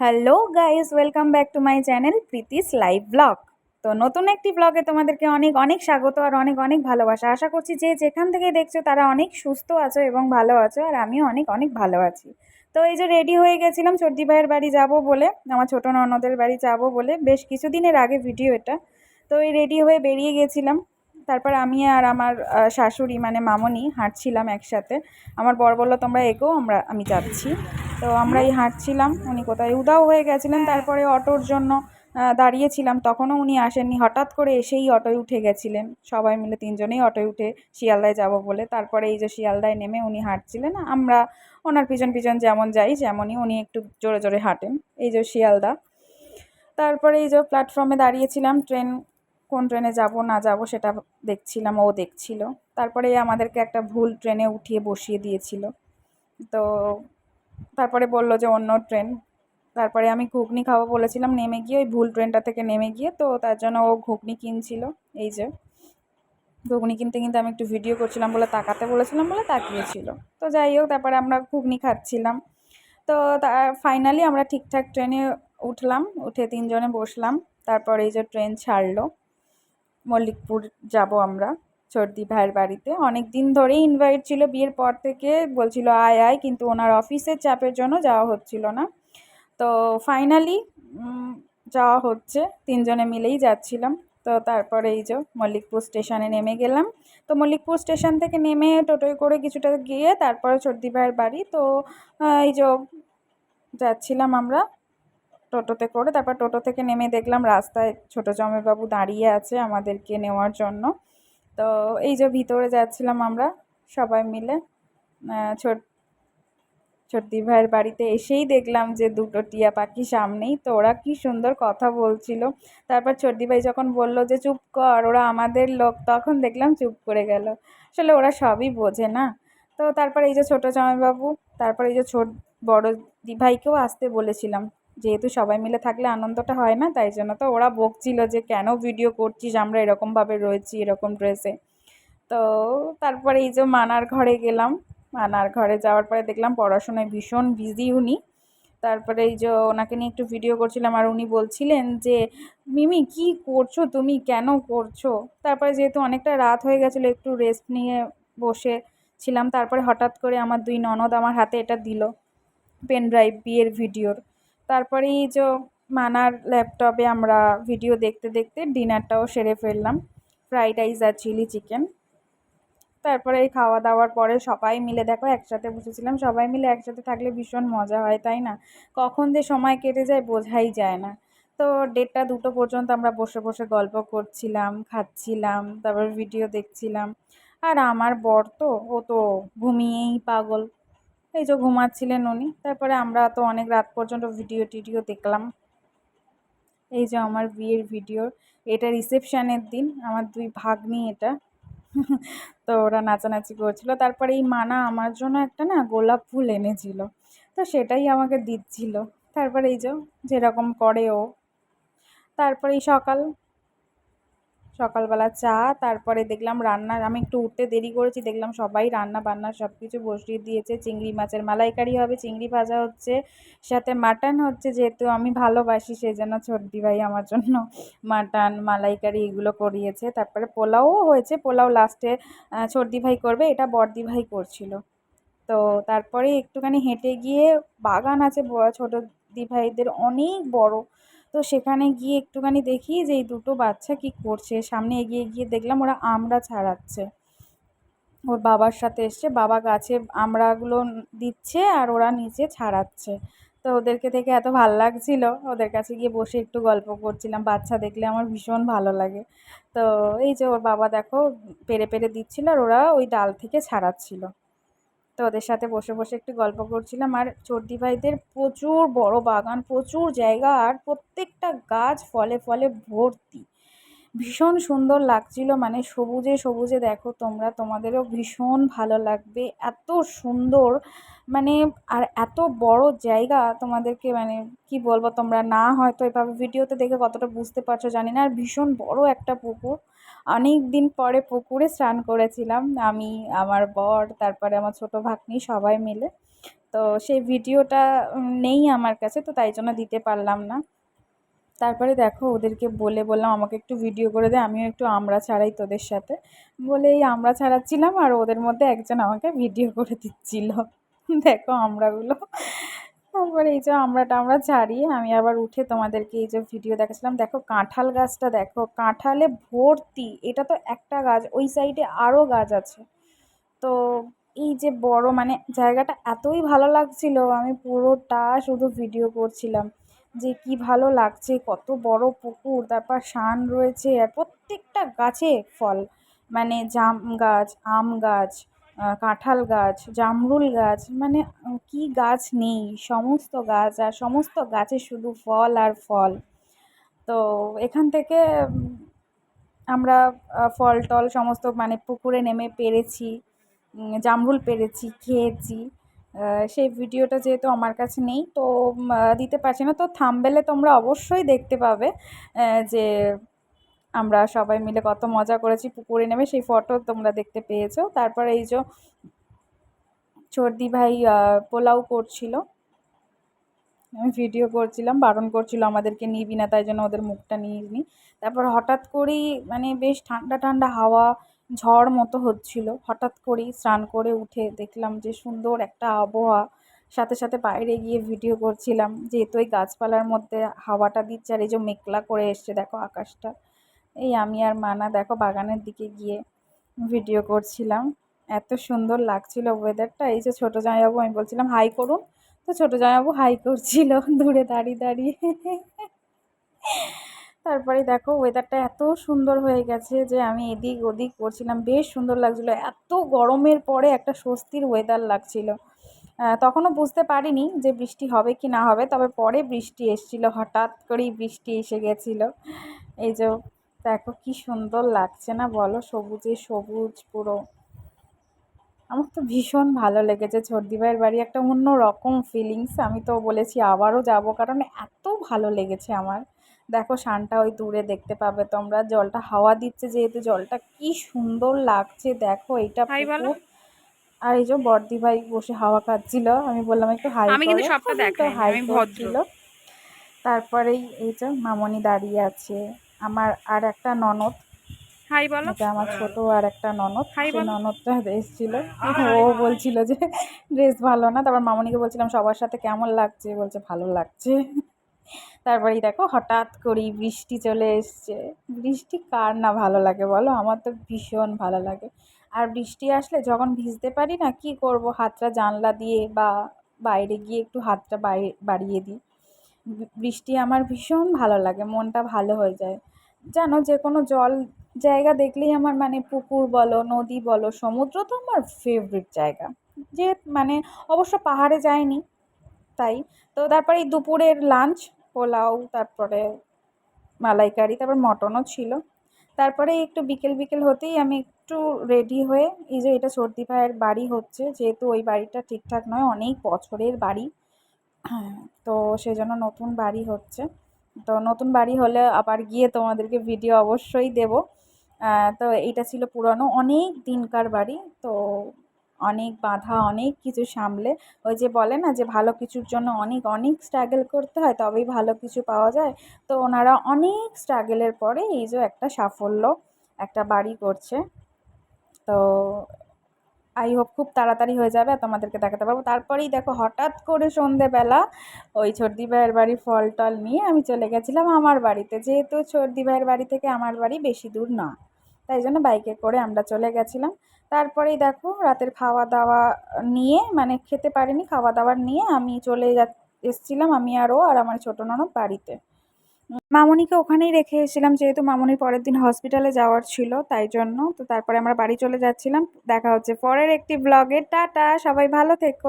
Hello guys welcome back to my channel Preeti's live blog তো নতুন একটি ব্লগে তোমাদেরকে অনেক অনেক স্বাগত আর অনেক অনেক ভালোবাসা। আশা করছি যে যেখান থেকে দেখছ তারা অনেক সুস্থ আছো এবং ভালো আছো আর আমিও অনেক অনেক ভালো আছি। তো এই যে রেডি হয়ে গেছিলাম সর্দি ভাইয়ের বাড়ি যাব বলে, আমার ছোটো ননদের বাড়ি যাব বলে, বেশ কিছুদিনের আগে ভিডিও এটা। তো এই রেডি হয়ে বেরিয়ে গেছিলাম। তারপর আমি আর আমার শাশুড়ি মানে মামনি হাঁটছিলাম একসাথে। আমার বর বলল, তোমরা এগো, আমরা, আমি যাচ্ছি। তো আমরাই হাঁটছিলাম। উনি কোথায়? উদাও হয়ে গেছিলেন। তারপরে অটোর জন্য দাঁড়িয়েছিলাম। তখনও উনি আসেননি। হঠাৎ করে এসেই অটোয় উঠে গেছিলেন। সবাই মিলে তিনজনেই অটোয় উঠে শিয়ালদায় যাব বলে। তারপরে এই যে শিয়ালদায় নেমে উনি হাঁটছিলেন। আমরা ওনার পিছন পিছন যেমন যাই, যেমনই উনি একটু জোরে জোরে হাঁটেন। এই যে শিয়ালদা। তারপরে এই যে প্ল্যাটফর্মে দাঁড়িয়েছিলাম। ট্রেন কোন ট্রেনে যাব, না যাব সেটা দেখছিলাম, ও দেখছিল। তারপরে আমাদেরকে একটা ভুল ট্রেনে উঠিয়ে বসিয়ে দিয়েছিল। তো তারপরে বলল যে অন্য ট্রেন। তারপরে আমি ঘুগনি খাব বলেছিলাম, নেমে গিয়ে ওই ভুল ট্রেনটা থেকে নেমে গিয়ে, তো তার জন্য ও ঘুগনি কিনছিল। এই যে, ঘুগনি কিনতে কিনতে আমি একটু ভিডিও করছিলাম বলে তাকাতে বলেছিলাম বলে তাকিয়েছিল। তো যাই হোক, তারপরে আমরা ঘুগনি খাচ্ছিলাম। তো ফাইনালি আমরা ঠিকঠাক ট্রেনে উঠলাম, উঠে তিনজনে বসলাম। তারপর এই যে ট্রেন ছাড়লো। মল্লিকপুর যাব আমরা সর্দি ভাইয়ের বাড়িতে। অনেক দিন ধরেই ইনভাইট ছিল বিয়ের পর থেকে, বলছিল আয় আয়, কিন্তু ওনার অফিসের চাপের জন্য যাওয়া হচ্ছিল না। তো ফাইনালি যাওয়া হচ্ছে, তিনজনে মিলেই যাচ্ছিলাম। তো তারপরে এই যে মল্লিকপুর স্টেশনে নেমে গেলাম। তো মল্লিকপুর স্টেশন থেকে নেমে টোটোয় করে কিছুটা গিয়ে তারপরে সর্দি ভাইয়ের বাড়ি। তো এই যে যাচ্ছিলাম আমরা টোটোতে করে তারপর টোটো থেকে নেমে দেখলাম রাস্তায় ছোটো জমেবাবু দাঁড়িয়ে আছে আমাদেরকে নেওয়ার জন্য। তো এই যে ভিতরে যাচ্ছিলাম আমরা সবাই মিলে ছোট ছোটদি ভাইয়ের বাড়িতে এসেই দেখলাম যে দুটো টিয়া পাখি সামনেই। তো ওরা কি সুন্দর কথা বলছিল। তারপর ছোটদি ভাই যখন বলল যে, চুপ কর, ওরা আমাদের লোক, তখন দেখলাম চুপ করে গেল। আসলে ওরা সবই বোঝে না। তো তারপর এই যে ছোটো জামাইবাবু, তারপর এই যে ছোট বড় দিভাইকেও আসতে বলেছিলাম। যেহেতু সবাই মিলে থাকলে আনন্দটা হয় না, তাই জন্য তো ওরা বকছিল যে কেন ভিডিও করছিস, আমরা এরকমভাবে রয়েছি, এরকম ড্রেসে তো তারপরে এই যে মানার ঘরে গেলাম, মানার ঘরে যাওয়ার পরে দেখলাম পড়াশোনায় ভীষণ বিজি উনি। তারপরে এই যে ওনাকে নিয়ে একটু ভিডিও করছিলাম আর উনি বলছিলেন যে, মিমি, কি করছ তুমি? কেন করছ? তারপরে যেহেতু অনেকটা রাত হয়ে গেছিল, একটু রেস্ট নিয়ে বসে ছিলাম। তারপরে হঠাৎ করে আমার দুই ননদ আমার হাতে এটা দিল পেন ড্রাইভ বিয়ের ভিডিওর তারপরে এই যে মানার ল্যাপটপে আমরা ভিডিও দেখতে দেখতে ডিনারটাও সেরে ফেললাম। ফ্রাইড রাইস আর চিলি চিকেন। তারপরে এই খাওয়া দাওয়ার পরে সবাই মিলে, দেখো একসাথে বসেছিলাম, সবাই মিলে একসাথে থাকলে ভীষণ মজা হয়, তাই না? কখন যে সময় কেটে যায় বোঝাই যায় না। তো দেড়টা দুটো পর্যন্ত আমরা বসে বসে গল্প করছিলাম, খাচ্ছিলাম, তারপর ভিডিও দেখছিলাম। আর আমার বর তো, ও তো ঘুমিয়েই পাগল। এই যে ঘুমাচ্ছিলেন উনি। তারপরে আমরা তো অনেক রাত পর্যন্ত ভিডিও টিডিও দেখলাম। এই যে আমার বিয়ের ভিডিও এটা রিসেপশানের দিন, আমার দুই ভাগ্নি এটা। তো ওরা নাচানাচি করছিল। তারপরে এই মানা আমার জন্য একটা না গোলাপ ফুল এনেছিল। তো সেটাই আমাকে দিচ্ছিল। তারপরে এই যে যেরকম করে ও। তারপরে এই সকাল সকালবেলা চা, তারপরে দেখলাম রান্নার আমি একটু উঠতে দেরি করেছি, দেখলাম সবাই রান্না বান্না সব কিছু বসিয়ে দিয়েছে, চিংড়ি মাছের মালাইকারি হবে, চিংড়ি ভাজা হচ্ছে, সাথে মাটন হচ্ছে, যেহেতু আমি ভালোবাসি সেই জন্য ছোটদি ভাই আমার জন্য মাটন, মালাইকারি এগুলো করিয়েছে, তারপরে পোলাও হয়েছে, পোলাও লাস্টে ছোটদি ভাই করবে, এটা বড়দি ভাই করছিল। তো তারপরে একটুখানি হেঁটে গিয়ে বাগান আছে ছোটো দিভাইদের অনেক বড় তো সেখানে গিয়ে একটুখানি দেখি যে এই দুটো বাচ্চা কি করছে। সামনে এগিয়ে গিয়ে দেখলাম ওরা আমড়া ছাড়াচ্ছে। ওর বাবার সাথে এসছে, বাবা গাছে আমড়াগুলো দিচ্ছে আর ওরা নিচে ছাড়াচ্ছে। তো ওদেরকে দেখে এত ভালো লাগছিল। ওদের কাছে গিয়ে বসে একটু গল্প করছিলাম। বাচ্চা দেখলে আমার ভীষণ ভালো লাগে। তো এই যে ওর বাবা দেখো, পেরে পেরে দিচ্ছিল আর ওরা ওই ডাল থেকে ছাড়াচ্ছিল। তো ওদের সাথে বসে বসে একটু গল্প করছিলাম। আর চর্দি ভাইদের প্রচুর বড় বাগান, প্রচুর জায়গা, আর প্রত্যেকটা গাছ ফলে ফলে ভর্তি। ভীষণ সুন্দর লাগছিল। মানে সবুজে সবুজে দেখো তোমরা, তোমাদেরও ভীষণ ভালো লাগবে। এত সুন্দর মানে আর এত বড় জায়গা তোমাদেরকে মানে কি বলব, তোমরা না হয়তো এভাবে ভিডিওতে দেখে কতটা বুঝতে পারছ, জানি না। আর ভীষণ বড় একটা পুকুর। অনেক দিন পরে পুকুরে স্নান করেছিলাম। আমি, আমার বর, তারপরে আমার ছোটো ভাগ্নি সবাই মিলে। তো সেই ভিডিওটা নেই আমার কাছে, তো তাই জন্য দিতে পারলাম না। তারপরে দেখো ওদেরকে বলে বললাম, আমাকে একটু ভিডিও করে দে, আমিও একটু আমরা ছাড়াই তোদের সাথে। বলে এই আমরা ছাড়াচ্ছিলাম আর ওদের মধ্যে একজন আমাকে ভিডিও করে দিচ্ছিল। দেখো আমরাগুলো। তারপরে এই যে আমরা ছাড়িয়ে আমি আবার উঠে তোমাদেরকে এই যে ভিডিও দেখাচ্ছিলাম। দেখো কাঁঠাল গাছটা দেখো, কাঁঠালে ভর্তি। এটা তো একটা গাছ, ওই সাইডে আরও গাছ আছে। তো এই যে বড় মানে জায়গাটা এতই ভালো লাগছিল, আমি পুরোটা শুধু ভিডিও করছিলাম। যে কি ভালো লাগছে, কত বড় পুকুর, তারপর শান রয়েছে, আর প্রত্যেকটা গাছে ফল। মানে জাম গাছ, আম গাছ কাঁঠাল গাছ, জামরুল গাছ মানে কি গাছ নেই, সমস্ত গাছ, আর সমস্ত গাছে শুধু ফল আর ফল। তো এখান থেকে আমরা ফল টল সমস্ত মানে পুকুরে নেমে পেরেছি জামরুল পেরেছি, খেয়েছি। সেই ভিডিওটা যেহেতু আমার কাছে নেই, তো দিতে পারছি না। তো থামবেলে তোমরা অবশ্যই দেখতে পাবে যে আমরা সবাই মিলে কত মজা করেছি, পুকুরে নেমে সেই ফটো তোমরা দেখতে পেয়েছ। তারপর এই যে চর্দি ভাই পোলাও করছিল, আমি ভিডিও করছিলাম, বারণ করছিল আমাদেরকে, নিবি না, তাই জন্য ওদের মুখটা নিয়ে নি। তারপর হঠাৎ করেই মানে বেশ ঠান্ডা ঠান্ডা হাওয়া ঝড় মতো হচ্ছিল। হঠাৎ করেই স্নান করে উঠে দেখলাম যে সুন্দর একটা আবহাওয়া। সাথে সাথে বাইরে গিয়ে ভিডিও করছিলাম যেহেতু ওই গাছপালার মধ্যে হাওয়াটা দিচ্ছে আর এই যে মেঘলা করে এসছে, দেখো আকাশটা। এই আমি আর মানা দেখো বাগানের দিকে গিয়ে ভিডিও করছিলাম। এত সুন্দর লাগছিল ওয়েদারটা এই যে ছোটো জামাইবাবু, আমি বলছিলাম হাই করুন। তো ছোটো জামাইবাবু হাই করছিল। দূরে দাঁড়িয়ে দাঁড়িয়ে। তারপরে দেখো ওয়েদারটা এত সুন্দর হয়ে গেছে যে আমি এদিক ওদিক করছিলাম। বেশ সুন্দর লাগছিল। এত গরমের পরে একটা স্বস্তির ওয়েদার লাগছিল। তখনও বুঝতে পারিনি যে বৃষ্টি হবে কি না হবে, তবে পরে বৃষ্টি এসেছিল, হঠাৎ করেই বৃষ্টি এসে গেছিল। এই যে দেখো কি সুন্দর লাগছে না বলো, সবুজে সবুজ পুরো। আমার তো ভীষণ ভালো লেগেছে। ছর্দি ভাইয়ের বাড়ি একটা অন্য রকম ফিলিংস আমি তো বলেছি আবারও যাব, কারণ এত ভালো লেগেছে আমার। দেখো শানটা ওই দূরে দেখতে পাবে তোমরা। জলটা হাওয়া দিচ্ছে যেহেতু জলটা কি সুন্দর লাগছে দেখো। হাই আর এই যে বর্দি ভাই বসে হাওয়া খাচ্ছিল আমি বললাম একটু হাই আমি কিন্তু সবটা হাই আমি ভদ্র। তারপরেই এই যে মামনি দাঁড়িয়ে আছে। আমার আর একটা ননদ। হাই বলো। এটা আমার ছোট আর একটা ননদ। সেই। ননদটা এসেছিল। ও বলছিল যে ড্রেস ভালো না। তারপর মামনিকে বলছিলাম সবার সাথে কেমন লাগছে? বলছে ভালো লাগছে। তারপরেই দেখো হঠাৎ করেই বৃষ্টি চলে এসছে। বৃষ্টি কার না ভালো লাগে বলো? আমার তো ভীষণ ভালো লাগে। আর বৃষ্টি আসলে যখন ভিজতে পারি না, কি করব? হাতটা জানলা দিয়ে বা বাইরে গিয়ে একটু হাতটা বাড়িয়ে দিই। বৃষ্টি আমার ভীষণ ভালো লাগে, মনটা ভালো হয়ে যায়। জানো যে কোনো জল জায়গা দেখলেই আমার মানে পুকুর বলো, নদী বলো, সমুদ্র তো আমার ফেভারিট জায়গা। যে মানে অবশ্য পাহাড়ে যায়নি তাই। তো তারপরে দুপুরের লাঞ্চ পোলাও, তারপরে মালাইকারি, তারপর মটনও ছিল। তারপরে একটু বিকেল বিকেল হতেই আমি একটু রেডি হয়ে, এই যে এটা সর্দি ভাইয়ের বাড়ি হচ্ছে, যেহেতু ওই বাড়িটা ঠিকঠাক নয়, অনেক বছরের বাড়ি। হ্যাঁ তো সেই জন্য নতুন বাড়ি হচ্ছে। তো নতুন বাড়ি হলে আবার গিয়ে তোমাদেরকে ভিডিও অবশ্যই দেবো। তো এইটা ছিল পুরনো, অনেক দিনকার বাড়ি। তো অনেক বাধা, অনেক কিছু সামলে। ওই যে বলে না যে ভালো কিছুর জন্য অনেক অনেক স্ট্রাগল করতে হয়, তবেই ভালো কিছু পাওয়া যায়। তো ওনারা অনেক স্ট্রাগলের পরে এই যে একটা সাফল্য, একটা বাড়ি করছে। তো আই হোপ খুব তাড়াতাড়ি হয়ে যাবে, তোমাদেরকে দেখাতে পারব। তারপরেই দেখো হঠাৎ করে সন্ধেবেলা ওই ছর্দি ভাইয়ের বাড়ি ফল টল নিয়ে আমি চলে গেছিলাম আমার বাড়িতে। যেহেতু ছর্দি ভাইয়ের বাড়ি থেকে আমার বাড়ি বেশি দূর না, তাই জন্য বাইকে করে আমরা চলে গেছিলাম। তারপরেই দেখো রাতের খাওয়া দাওয়া নিয়ে মানে খেতে পারিনি খাওয়া দাওয়ার নিয়ে আমি চলে যা, এসছিলাম আমি আর ও আর আমার ছোটো ননদ বাড়িতে। মামনিকে ওখানেই রেখে এসেছিলাম, যেহেতু মামনির পরের দিন হসপিটালে যাওয়ার ছিল, তাই জন্য তো তারপরে আমরা বাড়ি চলে যাচ্ছিলাম। দেখা হচ্ছে পরের একটি ব্লগে টাটা, সবাই ভালো থেকো।